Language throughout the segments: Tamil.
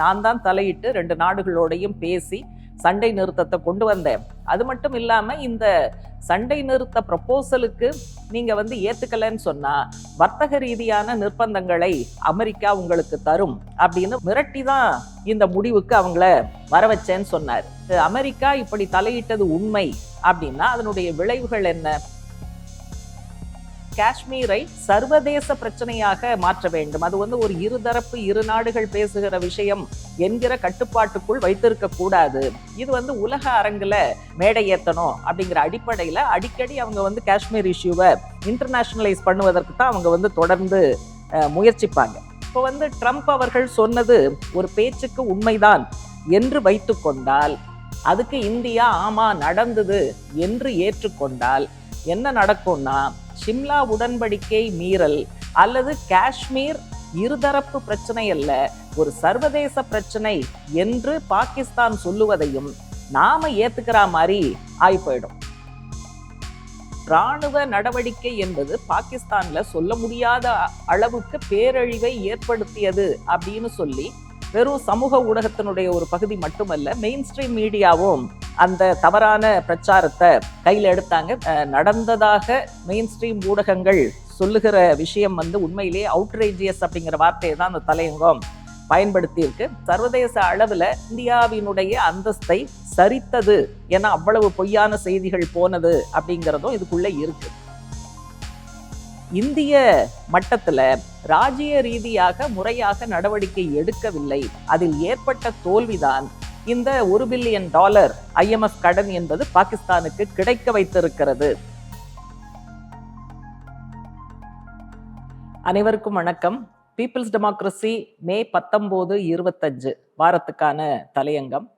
நான் தான் தலையிட்டு ரெண்டு நாடுகளோடையும் பேசி சண்டை நிறுத்தத்தை கொண்டு வந்தேன். அது மட்டும் இல்லாமல் இந்த சண்டை நிறுத்த ப்ரப்போசலுக்கு நீங்கள் வந்து ஏற்றுக்கலைன்னு சொன்னால் வர்த்தக ரீதியான நிர்பந்தங்களை அமெரிக்கா உங்களுக்கு தரும் அப்படின்னு மிரட்டி தான் இந்த முடிவுக்கு அவங்கள வர வச்சேன்னு சொன்னார். அமெரிக்கா இப்படி தலையிட்டது உண்மை அப்படின்னா அதனுடைய விளைவுகள் என்ன? காஷ்மீரை சர்வதேச பிரச்சனையாக மாற்ற வேண்டும். அது வந்து ஒரு இருதரப்பு இரு நாடுகள் பேசுகிற விஷயம் என்கிற கட்டுப்பாட்டுக்குள் வைத்திருக்க கூடாது. இது வந்து உலக அரங்குல மேடை ஏத்தணும் அப்படிங்கிற அடிப்படையில அடிக்கடி அவங்க வந்து காஷ்மீர் இஷ்யூவை இன்டர்நேஷனலைஸ் பண்ணுவதற்கு தான் அவங்க வந்து தொடர்ந்து முயற்சிப்பாங்க. இப்போ வந்து ட்ரம்ப் அவர்கள் சொன்னது ஒரு பேச்சுக்கு உண்மைதான் என்று வைத்துக்கொண்டால் அதுக்கு இந்தியா ஆமா நடந்தது என்று ஏற்றுக்கொண்டால் என்ன நடக்கும்னா ஷிம்லா உடன்படிக்கை மீறல் அல்லது காஷ்மீர் இருதரப்பு பிரச்சனை அல்ல ஒரு சர்வதேச பிரச்சனை என்று பாகிஸ்தான் சொல்லுவதையும் நாம ஏத்துக்கிற மாதிரி ஆய் போயிடும். ராணுவ நடவடிக்கை என்பது பாகிஸ்தான்ல சொல்ல முடியாத அளவுக்கு பேரழிவை ஏற்படுத்தியது அப்படின்னு சொல்லி வெறும் சமூக ஊடகத்தினுடைய ஒரு பகுதி மட்டுமல்ல மெயின் ஸ்ட்ரீம் மீடியாவும் அந்த தவறான பிரச்சாரத்தை கையில் எடுத்தாங்க. நடந்ததாக மெயின் ஸ்ட்ரீம் ஊடகங்கள் சொல்லுகிற விஷயம் வந்து உண்மையிலேயே அவுட்ரேஜியஸ் அப்படிங்கிற வார்த்தையை தான் அந்த தலையங்கம் பயன்படுத்தியிருக்கு. சர்வதேச அளவில் இந்தியாவினுடைய அந்தஸ்தை சரித்தது ஏன்னா அவ்வளவு பொய்யான செய்திகள் போனது அப்படிங்கிறதும் இதுக்குள்ளே இருக்குது இந்திய மட்டத்தில் ராஜ்ய ரீதியாக முறையாக நடவடிக்கை எடுக்கவில்லை. அதில் ஏற்பட்ட தோல்விதான் இந்த ஒரு பில்லியன் டாலர் ஐஎம்எஃப் கடன் என்பது பாகிஸ்தானுக்கு கிடைக்க வைத்திருக்கிறது. அனைவருக்கும் வணக்கம். பீப்புள்ஸ் டெமோக்ரஸி மே பத்தொம்போது இருபத்தஞ்சு வாரத்துக்கான தலையங்கம்.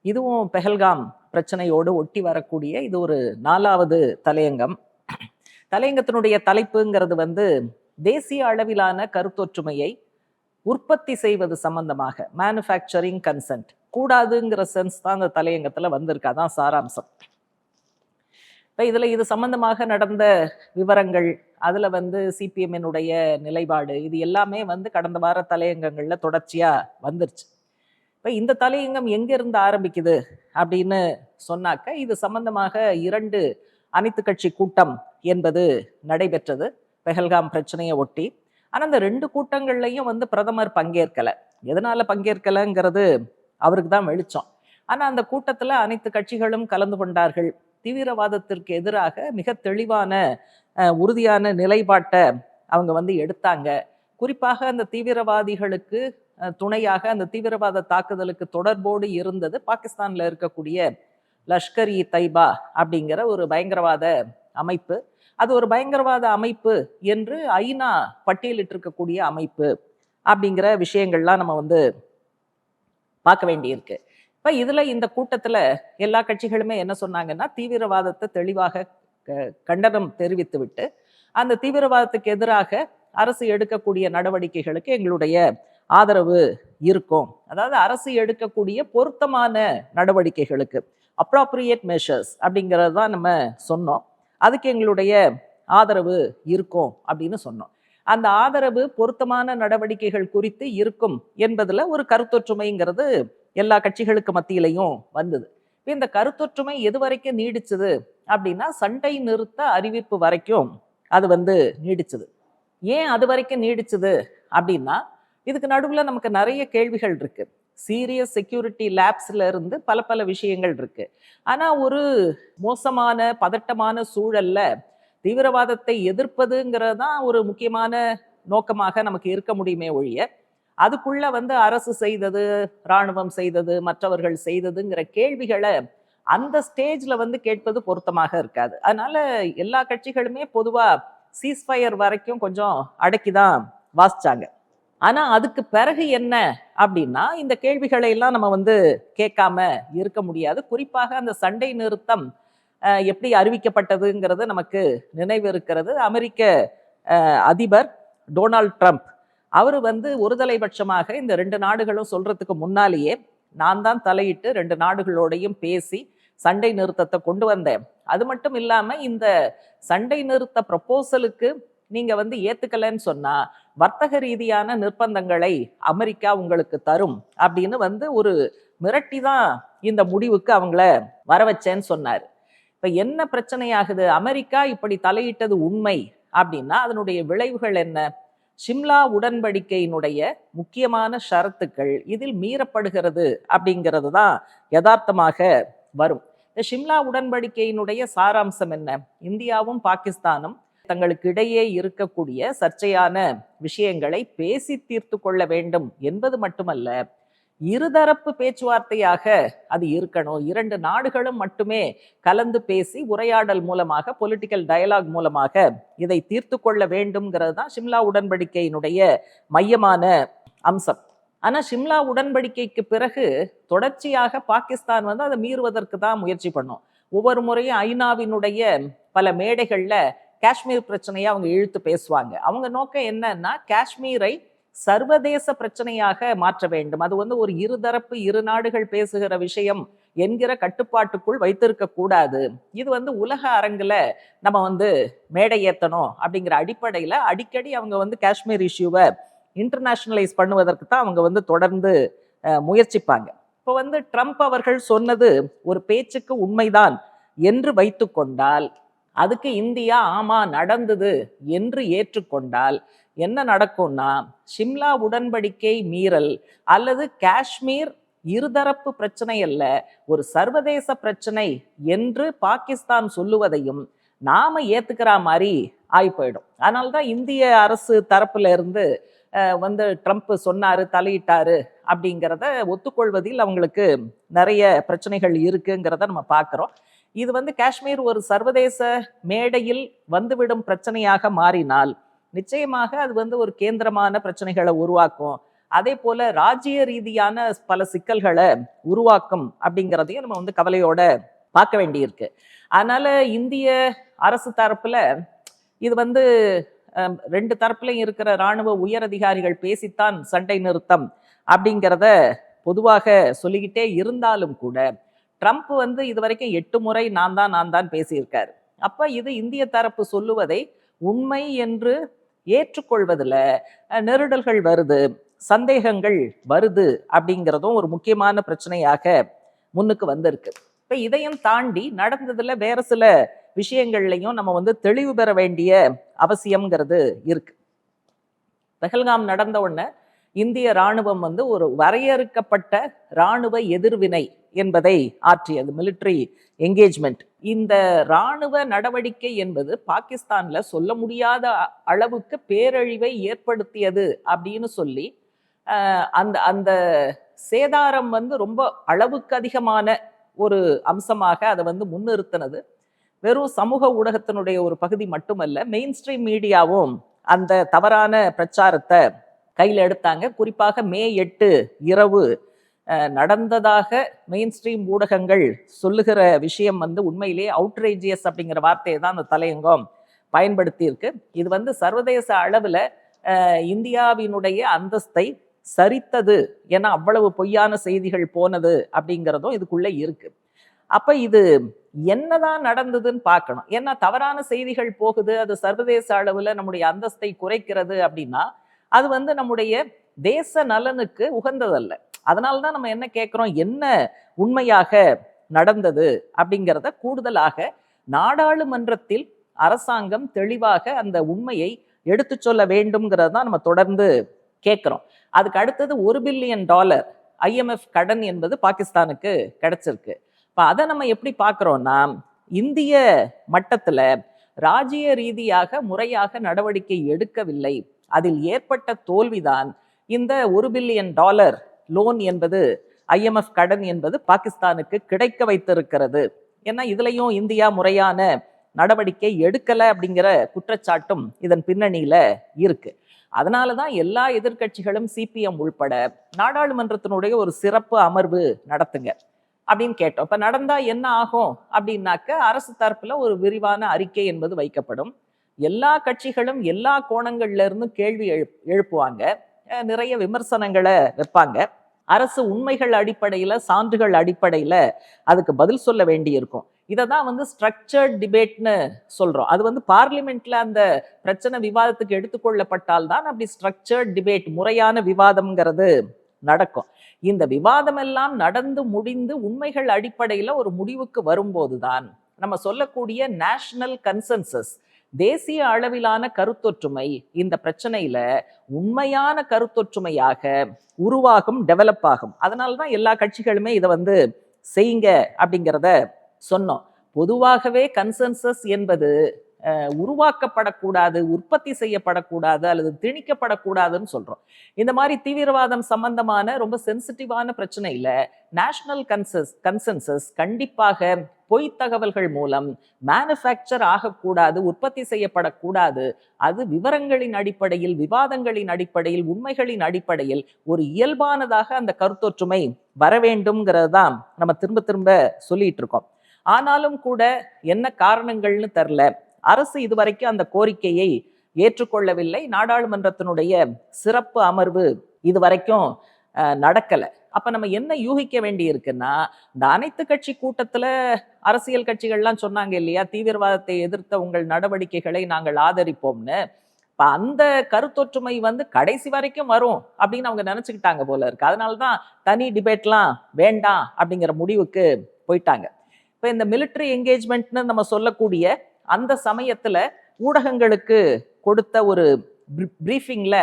இதுவும் பெஹல்காம் பிரச்சனையோடு ஒட்டி வரக்கூடிய இது ஒரு நாலாவது தலையங்கம். தலையங்கத்தினுடைய தலைப்புங்கிறது வந்து தேசிய அளவிலான கருத்தொற்றுமையை உற்பத்தி செய்வது சம்பந்தமாக மேனுஃபேக்சரிங் கன்சென்ட் கூடாதுங்கிற சென்ஸ் தான் அந்த தலையங்கத்தில் வந்திருக்கு. அதான் சாராம்சம். இப்போ இதில் இது சம்பந்தமாக நடந்த விவரங்கள் அதில் வந்து சிபிஎம்மினுடைய நிலைப்பாடு இது எல்லாமே வந்து கடந்த வார தலையங்கங்களில் தொடர்ச்சியாக வந்துருச்சு. இப்போ இந்த தலையங்கம் எங்கேருந்து ஆரம்பிக்குது அப்படின்னு சொன்னாக்க இது சம்பந்தமாக இரண்டு அனைத்து கட்சி கூட்டம் என்பது நடைபெற்றது. பெஹல்காம் பிரச்சனையை ஒட்டி. ஆனால் அந்த ரெண்டு கூட்டங்கள்லையும் வந்து பிரதமர் பங்கேற்கலை. எதனால பங்கேற்கலைங்கிறது அவருக்கு தான் வெளிச்சம். ஆனால் அந்த கூட்டத்தில் அனைத்து கட்சிகளும் கலந்து கொண்டார்கள். தீவிரவாதத்திற்கு எதிராக மிக தெளிவான உறுதியான நிலைப்பாட்டை அவங்க வந்து எடுத்தாங்க. குறிப்பாக அந்த தீவிரவாதிகளுக்கு துணையாக அந்த தீவிரவாத தாக்குதலுக்கு தொடர்போடு இருந்தது பாகிஸ்தானில் இருக்கக்கூடிய லஷ்கர் இ தைபா அப்படிங்கிற ஒரு பயங்கரவாத அமைப்பு. அது ஒரு பயங்கரவாத அமைப்பு என்று ஐநா பட்டியலிட்டிருக்கக்கூடிய அமைப்பு அப்படிங்கிற விஷயங்கள்லாம் நம்ம வந்து பார்க்க வேண்டியிருக்கு. இப்போ இதில் இந்த கூட்டத்தில் எல்லா கட்சிகளுமே என்ன சொன்னாங்கன்னா தீவிரவாதத்தை தெளிவாக க- கண்டனம் தெரிவித்து விட்டு அந்த தீவிரவாதத்துக்கு எதிராக அரசு எடுக்கக்கூடிய நடவடிக்கைகளுக்கு எங்களுடைய ஆதரவு இருக்கும். அதாவது அரசு எடுக்கக்கூடிய பொருத்தமான நடவடிக்கைகளுக்கு அப்ராப்ரியேட் மெஷர்ஸ் அப்படிங்கிறது தான் நம்ம சொன்னோம். அதுக்கு எங்களுடைய ஆதரவு இருக்கும் அப்படின்னு சொன்னோம். அந்த ஆதரவு பொருத்தமான நடவடிக்கைகள் குறித்து இருக்கும் என்பதில் ஒரு கருத்தொற்றுமைங்கிறது எல்லா கட்சிகளுக்கு மத்தியிலையும் வந்தது. இந்த கருத்தொற்றுமை எது வரைக்கும் நீடிச்சது அப்படின்னா சண்டை நிறுத்த அறிவிப்பு வரைக்கும் அது வந்து நீடிச்சது. ஏன் அது வரைக்கும் நீடிச்சது அப்படின்னா இதுக்கு நடுவில் நமக்கு நிறைய கேள்விகள் இருக்குது சீரியஸ் செக்யூரிட்டி லேப்ஸில் இருந்து பல பல விஷயங்கள் இருக்கு. ஆனால் ஒரு மோசமான பதட்டமான சூழல்ல தீவிரவாதத்தை எதிர்ப்பதுங்கிறது தான் ஒரு முக்கியமான நோக்கமாக நமக்கு இருக்க முடியுமே ஒழிய அதுக்குள்ள வந்து அரசு செய்தது ராணுவம் செய்தது மற்றவர்கள் செய்ததுங்கிற கேள்விகளை அந்த ஸ்டேஜில் வந்து கேட்பது பொருத்தமாக இருக்காது. அதனால எல்லா கட்சிகளுமே பொதுவாக சீஸ்ஃபயர் வரைக்கும் கொஞ்சம் அடக்கி தான் வாசிச்சாங்க. ஆனால் அதுக்கு பிறகு என்ன அப்படின்னா இந்த கேள்விகளை எல்லாம் நம்ம வந்து கேட்காம இருக்க முடியாது. குறிப்பாக அந்த சண்டை நிறுத்தம் எப்படி அறிவிக்கப்பட்டதுங்கிறது நமக்கு நினைவு இருக்கிறது அமெரிக்க அதிபர் டொனால்ட் ட்ரம்ப் அவர் வந்து ஒருதலைபட்சமாக இந்த ரெண்டு நாடுகளும் சொல்றதுக்கு முன்னாலேயே நான் தான் தலையிட்டு ரெண்டு நாடுகளோடையும் பேசி சண்டை நிறுத்தத்தை கொண்டு வந்தேன். அது மட்டும் இல்லாமல் இந்த சண்டை நிறுத்த ப்ரப்போசலுக்கு நீங்க வந்து ஏத்துக்கலன்னு சொன்னா வர்த்தக ரீதியான நிர்பந்தங்களை அமெரிக்கா உங்களுக்கு தரும் அப்படின்னு வந்து ஒரு மிரட்டி தான் இந்த முடிவுக்கு அவங்கள வர வச்சேன்னு சொன்னார். இப்போ என்ன பிரச்சனையாகுது? அமெரிக்கா இப்படி தலையிட்டது உண்மை அப்படின்னா அதனுடைய விளைவுகள் என்ன? ஷிம்லா உடன்படிக்கையினுடைய முக்கியமான ஷரத்துக்கள் இதில் மீறப்படுகிறது அப்படிங்கிறது தான் யதார்த்தமாக வரும். இந்த ஷிம்லா உடன்படிக்கையினுடைய சாராம்சம் என்ன? இந்தியாவும் பாகிஸ்தானும் தங்களுக்கு இடையே இருக்கக்கூடிய சர்ச்சையான விஷயங்களை பேசி தீர்த்து கொள்ள வேண்டும் என்பது மட்டுமல்ல இருதரப்பு பேச்சுவார்த்தையாக அது இருக்கணும். இரண்டு நாடுகளும் மட்டுமே கலந்து பேசி உரையாடல் மூலமாக பொலிட்டிக்கல் டயலாக் மூலமாக இதை தீர்த்து கொள்ள வேண்டும்ங்கிறது தான் ஷிம்லா உடன்படிக்கையினுடைய மையமான அம்சம். ஆனா ஷிம்லா உடன்படிக்கைக்கு பிறகு தொடர்ச்சியாக பாகிஸ்தான் வந்து அதை மீறுவதற்கு தான் முயற்சி பண்ணும். ஒவ்வொரு முறையும் ஐநாவினுடைய பல மேடைகள்ல காஷ்மீர் பிரச்சனையை அவங்க இழுத்து பேசுவாங்க. அவங்க நோக்கம் என்னன்னா காஷ்மீரை சர்வதேச பிரச்சனையாக மாற்ற வேண்டும். அது வந்து ஒரு இருதரப்பு இரு நாடுகள் பேசுகிற விஷயம் என்கிற கட்டுப்பாட்டுக்குள் வைத்திருக்க கூடாது. இது வந்து உலக அரங்குல நம்ம வந்து மேடை ஏத்தணும் அப்படிங்கிற அடிப்படையில அடிக்கடி அவங்க வந்து காஷ்மீர் இஷ்யூவை இன்டர்நேஷனலைஸ் பண்ணுவதற்கு தான் அவங்க வந்து தொடர்ந்து முயற்சிப்பாங்க. இப்போ வந்து ட்ரம்ப் அவர்கள் சொன்னது ஒரு பேச்சுக்கு உண்மைதான் என்று வைத்துக்கொண்டால் அதுக்கு இந்தியா ஆமா நடந்தது என்று ஏற்றுக்கொண்டால் என்ன நடக்கும்னா ஷிம்லா உடன்படிக்கை மீறல் அல்லது காஷ்மீர் இருதரப்பு பிரச்சனை அல்ல ஒரு சர்வதேச பிரச்சனை என்று பாகிஸ்தான் சொல்லுவதையும் நாம ஏத்துக்கிற மாதிரி ஆகி போயிடும் அதனால்தான் இந்திய அரசு தரப்புல இருந்து வந்து ட்ரம்ப் சொன்னாரு தலையிட்டாரு அப்படிங்கிறத ஒத்துக்கொள்வதில் அவங்களுக்கு நிறைய பிரச்சனைகள் இருக்குங்கிறத நம்ம பார்க்குறோம் இது வந்து காஷ்மீர் ஒரு சர்வதேச மேடையில் வந்துவிடும் பிரச்சனையாக மாறினால் நிச்சயமாக அது வந்து ஒரு கேந்திரமான பிரச்சனைகளை உருவாக்கும். அதே போல ராஜ்ய ரீதியான பல சிக்கல்களை உருவாக்கும் அப்படிங்கிறதையும் நம்ம வந்து கவலையோட பார்க்க வேண்டியிருக்கு. அதனால இந்திய அரசு தரப்புல இது வந்து ரெண்டு தரப்புலையும் இருக்கிற ராணுவ உயர் அதிகாரிகள் பேசித்தான் சண்டை நிறுத்தம் அப்படிங்கிறத பொதுவாக சொல்லிக்கிட்டே இருந்தாலும் கூட ட்ரம்ப் வந்து இது வரைக்கும் எட்டு முறை நான் தான் நான் தான் பேசியிருக்காரு. அப்போ இது இந்திய தரப்பு சொல்லுவதை உண்மை என்று ஏற்றுக்கொள்வதில் நெருடல்கள் வருது சந்தேகங்கள் வருது அப்படிங்கிறதும் ஒரு முக்கியமான பிரச்சனையாக முன்னுக்கு வந்திருக்கு. இப்போ இதையும் தாண்டி நடந்ததில் வேற சில விஷயங்கள்லையும் நம்ம வந்து தெளிவு பெற வேண்டிய அவசியம்ங்கிறது இருக்கு. பெஹல்காம் நடந்த உடனே இந்திய ராணுவம் வந்து ஒரு வரையறுக்கப்பட்ட ராணுவ எதிர்வினை என்பதை ஆற்றியது. மிலிட்ரி என்கேஜ்மெண்ட் இந்த ராணுவ நடவடிக்கை என்பது பாகிஸ்தானில் சொல்ல முடியாத அ- அளவுக்கு பேரழிவை ஏற்படுத்தியது அப்படின்னு சொல்லி அந்த அந்த சேதாரம் வந்து ரொம்ப அளவுக்கு அதிகமான ஒரு அம்சமாக அதை வந்து முன்னிறுத்தினது. வெறும் சமூக ஊடகத்தினுடைய ஒரு பகுதி மட்டுமல்ல மெயின் ஸ்ட்ரீம் மீடியாவும் அந்த தவறான பிரச்சாரத்தை கையில் எடுத்தாங்க. குறிப்பாக மே எட்டு இரவு நடந்ததாக மெயின் ஸ்ட்ரீம் ஊடகங்கள் சொல்லுகிற விஷயம் வந்து உண்மையிலேயே அவுட்ரேஜியஸ் அப்படிங்கிற வார்த்தையை தான் அந்த தலையங்கம் பயன்படுத்தியிருக்கு. இது வந்து சர்வதேச அளவில் இந்தியாவினுடைய அந்தஸ்தை சரித்தது ஏன்னா அவ்வளவு பொய்யான செய்திகள் போனது அப்படிங்கிறதும் இதுக்குள்ளே இருக்குது அப்போ இது என்னதான் நடந்ததுன்னு பார்க்கணும். ஏன்னா தவறான செய்திகள் போகுது அது சர்வதேச அளவில் நம்முடைய அந்தஸ்தை குறைக்கிறது அப்படின்னா அது வந்து நம்முடைய தேச நலனுக்கு உகந்ததல்ல. அதனால தான் நம்ம என்ன கேட்குறோம்? என்ன உண்மையாக நடந்தது? அப்படிங்கிறத கூடுதலாக நாடாளுமன்றத்தில் அரசாங்கம் தெளிவாக அந்த உண்மையை எடுத்து சொல்ல வேண்டும்ங்கிறத தான் நம்ம தொடர்ந்து கேட்குறோம். அதுக்கு அடுத்தது ஒரு பில்லியன் டாலர் ஐஎம்எஃப் கடன் என்பது பாகிஸ்தானுக்கு கிடைச்சிருக்கு. இப்போ அதை நம்ம எப்படி பார்க்குறோம்னா இந்திய மட்டத்தில் ராஜ்ய ரீதியாக முறையாக நடவடிக்கை எடுக்கவில்லை. அதில் ஏற்பட்ட தோல்விதான் இந்த ஒரு பில்லியன் டாலர் லோன் என்பது ஐஎம்எஃப் கடன் என்பது பாகிஸ்தானுக்கு கிடைக்க வைத்திருக்கிறது. ஏன்னா இதுலையும் இந்தியா முறையான நடவடிக்கை எடுக்கலை அப்படிங்கிற குற்றச்சாட்டும் இதன் பின்னணியில் இருக்கு. அதனால தான் எல்லா எதிர்க்கட்சிகளும் சிபிஎம் உள்பட நாடாளுமன்றத்தினுடைய ஒரு சிறப்பு அமர்வு நடத்துங்க அப்படின்னு கேட்டோம். இப்போ நடந்தால் என்ன ஆகும் அப்படின்னாக்க அரசு தரப்பில் ஒரு விரிவான அறிக்கை என்பது வைக்கப்படும். எல்லா கட்சிகளும் எல்லா கோணங்கள்ல இருந்தும் கேள்வி எழுப் எழுப்புவாங்க. நிறைய விமர்சனங்களை வைப்பாங்க. அரசு உண்மைகள் அடிப்படையில் சான்றுகள் அடிப்படையில் அதுக்கு பதில் சொல்ல வேண்டியிருக்கும். இதை தான் வந்து ஸ்ட்ரக்சர்ட் டிபேட்னு சொல்கிறோம் அது வந்து பார்லிமெண்ட்டில் அந்த பிரச்சனை விவாதத்துக்கு எடுத்துக்கொள்ளப்பட்டால் தான் அப்படி ஸ்ட்ரக்சர்ட் டிபேட் முறையான விவாதம்ங்கிறது நடக்கும். இந்த விவாதம் எல்லாம் நடந்து முடிந்து உண்மைகள் அடிப்படையில் ஒரு முடிவுக்கு வரும்போது தான் நம்ம சொல்லக்கூடிய நேஷனல் கன்சென்சஸ் தேசிய அளவிலான கருத்தொற்றுமை இந்த பிரச்சனையில உண்மையான கருத்தொற்றுமையாக உருவாகும் டெவலப் ஆகும். அதனால தான் எல்லா கட்சிகளுமே இதை வந்து செய்யுங்க அப்படிங்கிறத சொன்னோம். பொதுவாகவே கன்சென்சஸ் என்பது உருவாக்கப்படக்கூடாது உற்பத்தி செய்யப்படக்கூடாது அல்லது திணிக்கப்படக்கூடாதுன்னு சொல்றோம். இந்த மாதிரி தீவிரவாதம் சம்பந்தமான ரொம்ப சென்சிட்டிவான பிரச்சனையில நேஷனல் கன்சஸ் கன்சென்சஸ் கண்டிப்பாக பொய் தகவல்கள் மூலம் மேனுஃபேக்சர் ஆகக்கூடாது உற்பத்தி செய்யப்படக்கூடாது. அது விவரங்களின் அடிப்படையில் விவாதங்களின் அடிப்படையில் உண்மைகளின் அடிப்படையில் ஒரு இயல்பானதாக அந்த கருத்தொற்றுமை வர வேண்டும்ங்கிறது தான் நம்ம திரும்ப திரும்ப சொல்லிட்டு இருக்கோம். ஆனாலும் கூட என்ன காரணங்கள்னு தெரில. அரசு இதுவரைக்கும் அந்த கோரிக்கையை ஏற்றுக்கொள்ளவில்லை. நாடாளுமன்றத்தினுடைய சிறப்பு அமர்வு இதுவரைக்கும் நடக்கலை நடக்கல. அப்ப நம்ம என்ன யூகிக்க வேண்டி இருக்குன்னா இந்த அனைத்து கட்சி கூட்டத்துல அரசியல் கட்சிகள்லாம் சொன்னாங்க இல்லையா தீவிரவாதத்தை எதிர்த்த உங்கள் நடவடிக்கைகளை நாங்கள் ஆதரிப்போம்னு. இப்ப அந்த கருத்தொற்றுமை வந்து கடைசி வரைக்கும் வரும் அப்படின்னு அவங்க நினைச்சுக்கிட்டாங்க போல இருக்கு. அதனாலதான் தனி டிபேட்லாம் வேண்டாம் அப்படிங்கிற முடிவுக்கு போயிட்டாங்க. இப்ப இந்த மிலிட்டரி என்கேஜ்மெண்ட்னு நம்ம சொல்லக்கூடிய அந்த சமயத்துல ஊடகங்களுக்கு கொடுத்த ஒரு ப்ரீஃபிங்கில்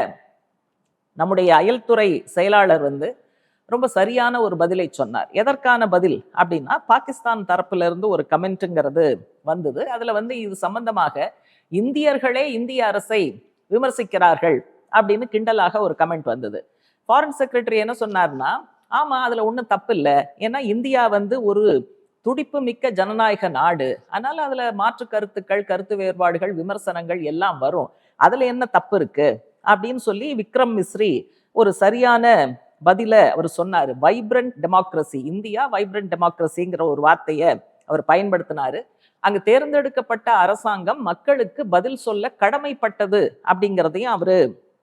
நம்முடைய அயல்துறை செயலாளர் வந்து ரொம்ப சரியான ஒரு பதிலை சொன்னார். எதற்கான பதில் அப்படின்னா பாகிஸ்தான் தரப்பிலிருந்து ஒரு கமெண்ட்டுங்கிறது வந்தது. அதில் வந்து இது சம்பந்தமாக இந்தியர்களே இந்திய அரசை விமர்சிக்கிறார்கள் அப்படின்னு கிண்டலாக ஒரு கமெண்ட் வந்தது. ஃபாரின் செக்ரட்டரி என்ன சொன்னார்னா ஆமாம் அதில் ஒன்றும் தப்பு இல்லை ஏன்னா இந்தியா வந்து ஒரு துடிப்பு மிக்க ஜனநாயக நாடு. அதனால அதுல மாற்று கருத்துக்கள் கருத்து வேறுபாடுகள் விமர்சனங்கள் எல்லாம் வரும். அதுல என்ன தப்பு இருக்கு? அப்படின்னு சொல்லி விக்ரம் மிஸ்ரி ஒரு சரியான பதில அவர் சொன்னார். வைப்ரண்ட் டெமோக்ரஸி இந்தியா வைப்ரண்ட் டெமோக்ரஸிங்கிற ஒரு வார்த்தையை அவர் பயன்படுத்தினாரு. அங்கு தேர்ந்தெடுக்கப்பட்ட அரசாங்கம் மக்களுக்கு பதில் சொல்ல கடமைப்பட்டது அப்படிங்கிறதையும் அவரு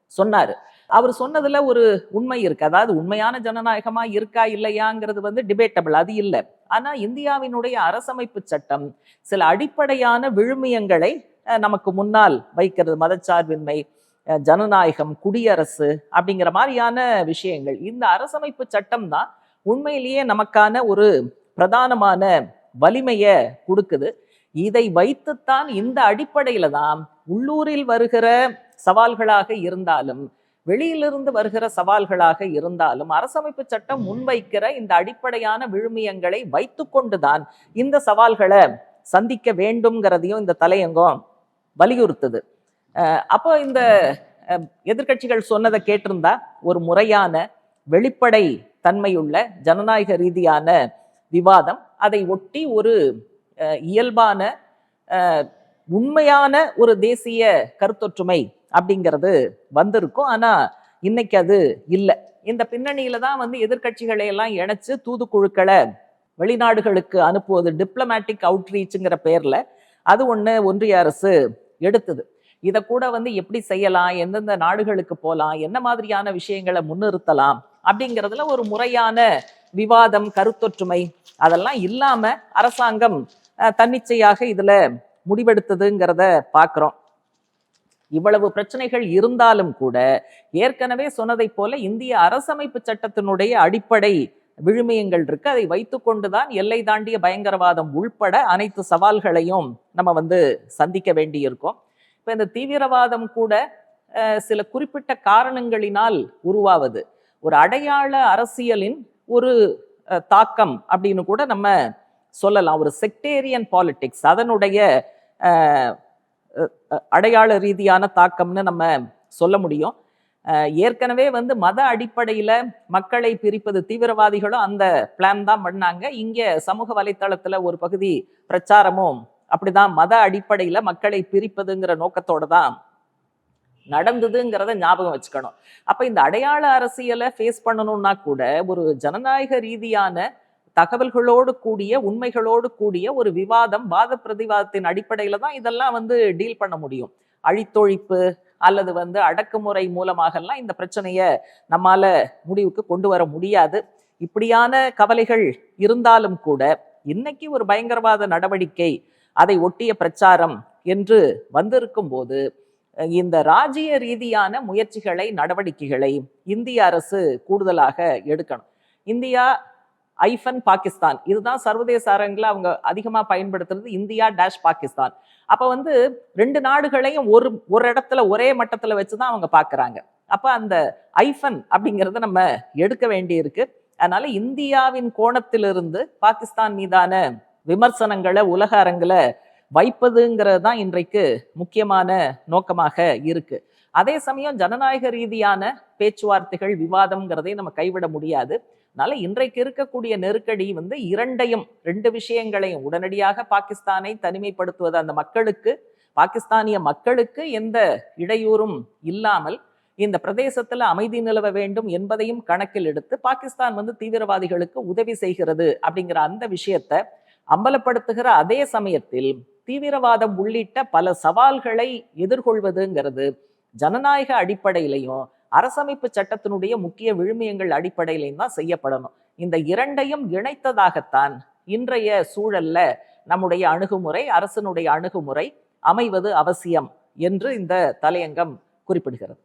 சொன்னார். அவர் சொன்னதுல ஒரு உண்மை இருக்கு. அதாவது உண்மையான ஜனநாயகமா இருக்கா இல்லையாங்கிறது வந்து டிபேட்டபிள் அது இல்லை. ஆனா இந்தியாவினுடைய அரசமைப்பு சட்டம் சில அடிப்படையான விழுமியங்களை நமக்கு முன்னால் வைக்கிறது. மதச்சார்பின்மை ஜனநாயகம் குடியரசு அப்படிங்கிற மாதிரியான விஷயங்கள். இந்த அரசமைப்பு சட்டம் தான் உண்மையிலேயே நமக்கான ஒரு பிரதானமான வலிமையை கொடுக்குது. இதை வைத்துத்தான் இந்த அடிப்படையில தான் உள்ளூரில் வருகிற சவால்களாக இருந்தாலும் வெளியிலிருந்து வருகிற சவால்களாக இருந்தாலும் அரசமைப்பு சட்டம் முன்வைக்கிற இந்த அடிப்படையான விழுமியங்களை வைத்துக்கொண்டுதான் இந்த சவால்களை சந்திக்க வேண்டும்ங்கிறதையும் இந்த தலையங்கம் வலியுறுத்துது. அப்போ இந்த அஹ், எதிர்க்கட்சிகள் சொன்னதை கேட்டிருந்தா ஒரு முறையான வெளிப்படை தன்மையுள்ள ஜனநாயக ரீதியான விவாதம் அதை ஒட்டி ஒரு இயல்பான உண்மையான ஒரு தேசிய கருத்தொற்றுமை அப்படிங்கிறது வந்திருக்கும். ஆனால் இன்னைக்கு அது இல்லை. இந்த பின்னணியில தான் வந்து எதிர்கட்சிகளை எல்லாம் இணைச்சு தூதுக்குழுக்களை வெளிநாடுகளுக்கு அனுப்புவது டிப்ளமேட்டிக் அவுட்ரீச்சுங்கிற பேரில் அது ஒன்று ஒன்றிய அரசு எடுத்தது. இதை கூட வந்து எப்படி செய்யலாம் எந்தெந்த நாடுகளுக்கு போகலாம் என்ன மாதிரியான விஷயங்களை முன்னிறுத்தலாம் அப்படிங்கிறதுல ஒரு முறையான விவாதம் கருத்தொற்றுமை அதெல்லாம் இல்லாமல் அரசாங்கம் தன்னிச்சையாக இதில் முடிவெடுத்ததுங்கிறத பார்க்குறோம் இவ்வளவு பிரச்சனைகள் இருந்தாலும் கூட ஏற்கனவே சொன்னதைப் போல இந்திய அரசமைப்பு சட்டத்தினுடைய அடிப்படை விழுமியங்கள் இருக்கு. அதை வைத்துக்கொண்டுதான் எல்லை தாண்டிய பயங்கரவாதம் உள்பட அனைத்து சவால்களையும் நம்ம வந்து சந்திக்க வேண்டியிருக்கோம். இப்போ இந்த தீவிரவாதம் கூட சில குறிப்பிட்ட காரணங்களினால் உருவாவது. ஒரு அடையாள அரசியலின் ஒரு தாக்கம் அப்படின்னு கூட நம்ம சொல்லலாம். ஒரு செக்டேரியன் பாலிட்டிக்ஸ் அதனுடைய அடையாள ரீதியான தாக்கம்னு நம்ம சொல்ல முடியும். ஏற்கனவே வந்து மத அடிப்படையில் மக்களை பிரிப்பது தீவிரவாதிகளும் அந்த பிளான் தான் பண்ணாங்க. இங்கே சமூக வலைத்தளத்தில் ஒரு பகுதி பிரச்சாரமும் அப்படிதான் மத அடிப்படையில் மக்களை பிரிப்பதுங்கிற நோக்கத்தோடு தான் நடந்ததுங்கிறத ஞாபகம் வச்சுக்கணும். அப்போ இந்த அடையாள அரசியலை ஃபேஸ் பண்ணணும்னா கூட ஒரு ஜனநாயக ரீதியான தகவல்களோடு கூடிய உண்மைகளோடு கூடிய ஒரு விவாதம் வாத பிரதிவாதத்தின் அடிப்படையில் தான் இதெல்லாம் வந்து டீல் பண்ண முடியும். அழித்தொழிப்பு அல்லது வந்து அடக்குமுறை மூலமாகலாம் இந்த பிரச்சனையை நம்மால முடிவுக்கு கொண்டு வர முடியாது. இப்படியான கவலைகள் இருந்தாலும் கூட இன்னைக்கு ஒரு பயங்கரவாத நடவடிக்கை அதை ஒட்டிய பிரச்சாரம் என்று வந்திருக்கும் போது இந்த ராஜ்ய ரீதியான முயற்சிகளை நடவடிக்கைகளை இந்திய அரசு கூடுதலாக எடுக்கணும். இந்தியா ஐஃபன் பாகிஸ்தான். இதுதான் சர்வதேச அரங்கில் அவங்க அதிகமாக பயன்படுத்துறது இந்தியா டேஷ் பாகிஸ்தான். அப்போ வந்து ரெண்டு நாடுகளையும் ஒரு ஒரு இடத்துல ஒரே மட்டத்தில் வச்சு தான் அவங்க பார்க்குறாங்க அப்போ அந்த ஐஃபன் அப்படிங்கிறத நம்ம எடுக்க வேண்டியிருக்கு. அதனால இந்தியாவின் கோணத்திலிருந்து பாகிஸ்தான் மீதான விமர்சனங்களை உலக அரங்கில் வைப்பதுங்கிறது தான் இன்றைக்கு முக்கியமான நோக்கமாக இருக்கு. அதே சமயம் ஜனநாயக ரீதியான பேச்சுவார்த்தைகள் விவாதம்ங்கிறதை நம்ம கைவிட முடியாது. அதனால இன்றைக்கு இருக்கக்கூடிய நெருக்கடி வந்து இரண்டையும் ரெண்டு விஷயங்களையும் உடனடியாக பாகிஸ்தானை தனிமைப்படுத்துவது அந்த மக்களுக்கு பாகிஸ்தானிய மக்களுக்கு எந்த இடையூறும் இல்லாமல் இந்த பிரதேசத்துல அமைதி நிலவ வேண்டும் என்பதையும் கணக்கில் எடுத்து பாகிஸ்தான் வந்து தீவிரவாதிகளுக்கு உதவி செய்கிறது அப்படிங்கிற அந்த விஷயத்தை அம்பலப்படுத்துகிற அதே சமயத்தில் தீவிரவாதம் உள்ளிட்ட பல சவால்களை எதிர்கொள்வதுங்கிறது ஜனநாயக அடிப்படையிலையும் அரசமைப்பு சட்டத்தினுடைய முக்கிய விழுமியங்கள் அடிப்படையிலையும் தான் செய்யப்படணும். இந்த இரண்டையும் இணைத்ததாகத்தான் இன்றைய சூழல்ல நம்முடைய அணுகுமுறை அரசனுடைய அணுகுமுறை அமைவது அவசியம் என்று இந்த தலையங்கம் குறிப்பிடுகிறது.